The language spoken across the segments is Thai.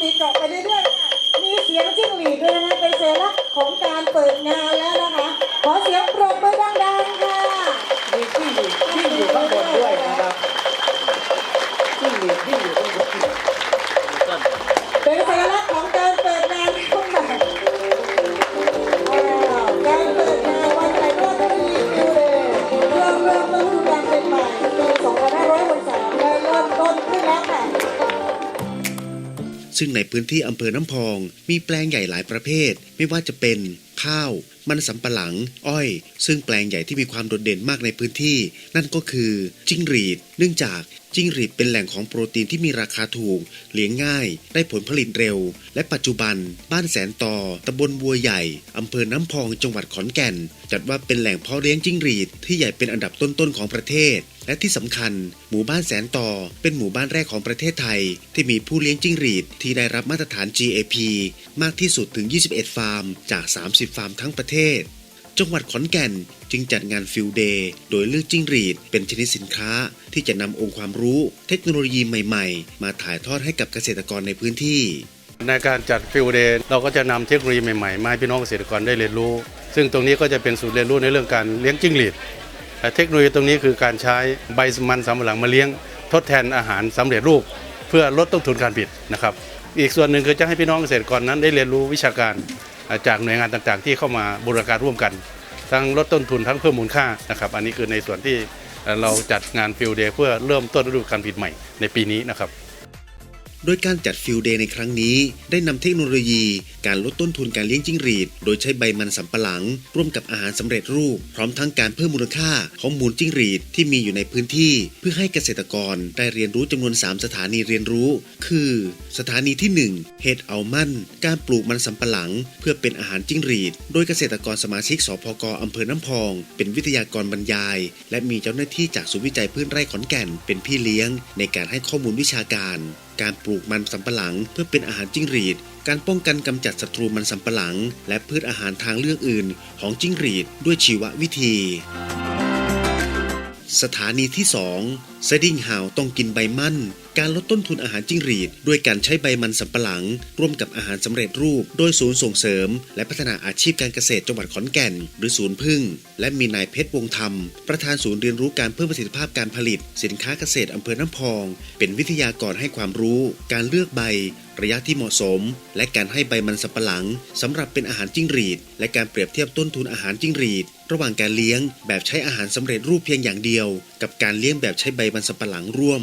ตีกรอบไปเรื่อยๆค่ะมีเสียงจิ้งหรีดด้วยนะคะเป็นสัญลักษณ์ของการเปิดงานแล้วนะคะ ขอเสียงปรบ ซึ่งในพื้นที่อำเภอน้ำพอง มีแปลงใหญ่หลายประเภท ไม่ว่าจะเป็นข้าวมันสำปะหลัง อ้อย ซึ่งแปลงใหญ่ที่มีความโดดเด่นมากในพื้นที่ นั่นก็คือจิ้งหรีด เนื่องจากจิ้งหรีดเป็นแหล่งของโปรตีนที่มีราคาถูก เลี้ยงง่าย ได้ผลผลิตเร็ว และปัจจุบัน บ้านแสนต่อตำบลบัวใหญ่อำเภอน้ำพองจังหวัดขอนแก่น จัดว่าเป็นแหล่งเพาะเลี้ยงจิ้งหรีดที่ใหญ่เป็นอันดับต้นๆของประเทศ และที่สำคัญ หมู่บ้านแสนต่อเป็นหมู่บ้านแรกของประเทศไทย ที่มีผู้เลี้ยงจิ้งหรีดที่ได้รับมาตรฐาน GAP มากที่สุดถึง 21 ฟาร์ม จาก 30 ฟาร์มทั้งประเทศจังหวัดขอนแก่นจึงจัดงานฟิลเดย์โดยเลือกจิ้งหรีดเป็นชนิดสินค้าที่จะนำองค์ความรู้เทคโนโลยีใหม่ๆ มาถ่ายทอดให้กับเกษตรกรในพื้นที่ ในการจัดฟิลเดย์เราก็จะนำเทคโนโลยีใหม่ๆมาให้พี่น้องเกษตรกรได้เรียนรู้ ซึ่งตรงนี้ก็จะเป็นศูนย์เรียนรู้ในเรื่องการเลี้ยงจิ้งหรีดแต่เทคโนโลยีตรงนี้คือการใช้ใบมันสำปะหลังมาเลี้ยงทดแทนอาหารสำเร็จรูป เพื่อลดต้นทุนการผลิตนะครับ อีกส่วนหนึ่งคือจะให้พี่น้องเกษตรกรนั้นได้เรียนรู้วิชาการ จากหน่วยงานต่างๆ ที่เข้ามาบูรณาการร่วมกัน ทั้งลดต้นทุนทั้งเพิ่มมูลค่านะครับอันนี้คือในส่วนที่เราจัดงานฟิลเดย์เพื่อเริ่มต้นฤดูการผลิตใหม่ในปีนี้นะครับ โดยการจัดฟิลเดย์ในครั้งนี้ ได้นำเทคโนโลยีการลดต้นทุนการเลี้ยงจิ้งหรีด โดยใช้ใบมันสำปะหลัง ร่วมกับอาหารสำเร็จรูป พร้อมทั้งการเพิ่มมูลค่าของมูลจิ้งหรีดที่มีอยู่ในพื้นที่ เพื่อให้เกษตรกรได้เรียนรู้จำนวน 3 สถานีเรียนรู้ คือ สถานีที่ 1เห็ดเอามัน การปลูกมันสำปะหลัง เพื่อเป็นอาหารจิ้งหรีด โดยเกษตรกรสมาชิกสพกอำเภอน้ำพอง เป็นวิทยากรบรรยาย และมีเจ้าหน้าที่จากศูนย์วิจัยพืชไร่ขอนแก่น เป็นพี่เลี้ยง ในการให้ข้อมูลวิชาการ การปลูกมันสำปะหลัง เพื่อเป็นอาหารจิ้งหรีด การป้องกันกำจัดศัตรูมันสำปะหลัง และพืชอาหารทางเลือกอื่น ของจิ้งหรีดด้วยชีววิธี สถานีที่2สดิ้งห่าวต้องกินใบมัน การลดต้นทุนอาหารจิ้งหรีด ด้วยการใช้ใบมันสำปะหลัง ร่วมกับอาหารสำเร็จรูป โดยศูนย์ส่งเสริม และพัฒนาอาชีพการเกษตรจังหวัดขอนแก่น หรือศูนย์พึ่ง และมีนายเพชรวงธรรม ประธานศูนย์เรียนรู้การเพิ่มประสิทธิภาพการผลิต สินค้าเกษตรอำเภอน้ำพอง เป็นวิทยากรให้ความรู้ การเลือกใบระยะที่เหมาะสม และการให้ใบมันสำปะหลังสำหรับเป็นอาหารจิ้งหรีด และการเปรียบเทียบต้นทุนอาหารจิ้งหรีด ระหว่างการเลี้ยงแบบใช้อาหารสำเร็จรูปเพียงอย่างเดียว กับการเลี้ยงแบบใช้ใบมันสำปะหลังร่วม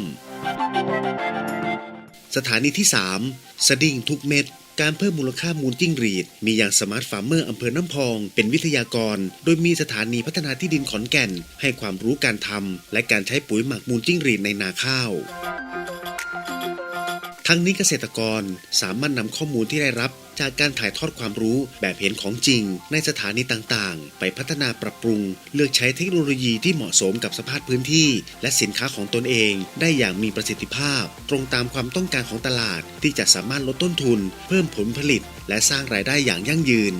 สถานีที่ 3 สดิ้งทุกเม็ด การเพิ่มมูลค่ามูลจิ้งหรีด มีอย่างสมาร์ทฟาร์มเมอร์อำเภอน้ำพอง เป็นวิทยากร โดยมีสถานีพัฒนาที่ดินขอนแก่น ให้ความรู้การทำและการใช้ปุ๋ยหมักมูลจิ้งหรีดในนาข้าว ทั้งนี้เกษตรกรสามารถนำข้อมูลที่ได้รับจากการถ่ายทอดความรู้แบบเห็นของจริง ในสถานีต่างๆ ไปพัฒนาปรับปรุง เลือกใช้เทคโนโลยีที่เหมาะสมกับสภาพพื้นที่ และสินค้าของตนเอง ได้อย่างมีประสิทธิภาพ ตรงตามความต้องการของตลาด ที่จะสามารถลดต้นทุน เพิ่มผลผลิต และสร้างรายได้อย่างยั่งยืน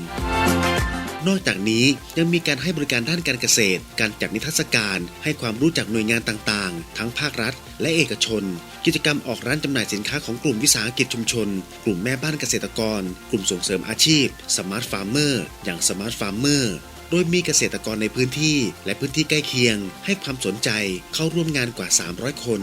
นอกจากนี้ยังมีการให้บริการด้านการเกษตร การจัดนิทรรศการ ให้ความรู้จากหน่วยงานต่างๆ ทั้งภาครัฐ และเอกชน กิจกรรมออกร้านจำหน่ายสินค้าของกลุ่มวิสาหกิจชุมชน กลุ่มแม่บ้านเกษตรกร กลุ่มส่งเสริมอาชีพสมาร์ทฟาร์มเมอร์อย่างสมาร์ทฟาร์มเมอร์โดยมีเกษตรกรในพื้นที่และพื้นที่ใกล้เคียง ให้ความสนใจเข้าร่วมงานกว่า 300 คน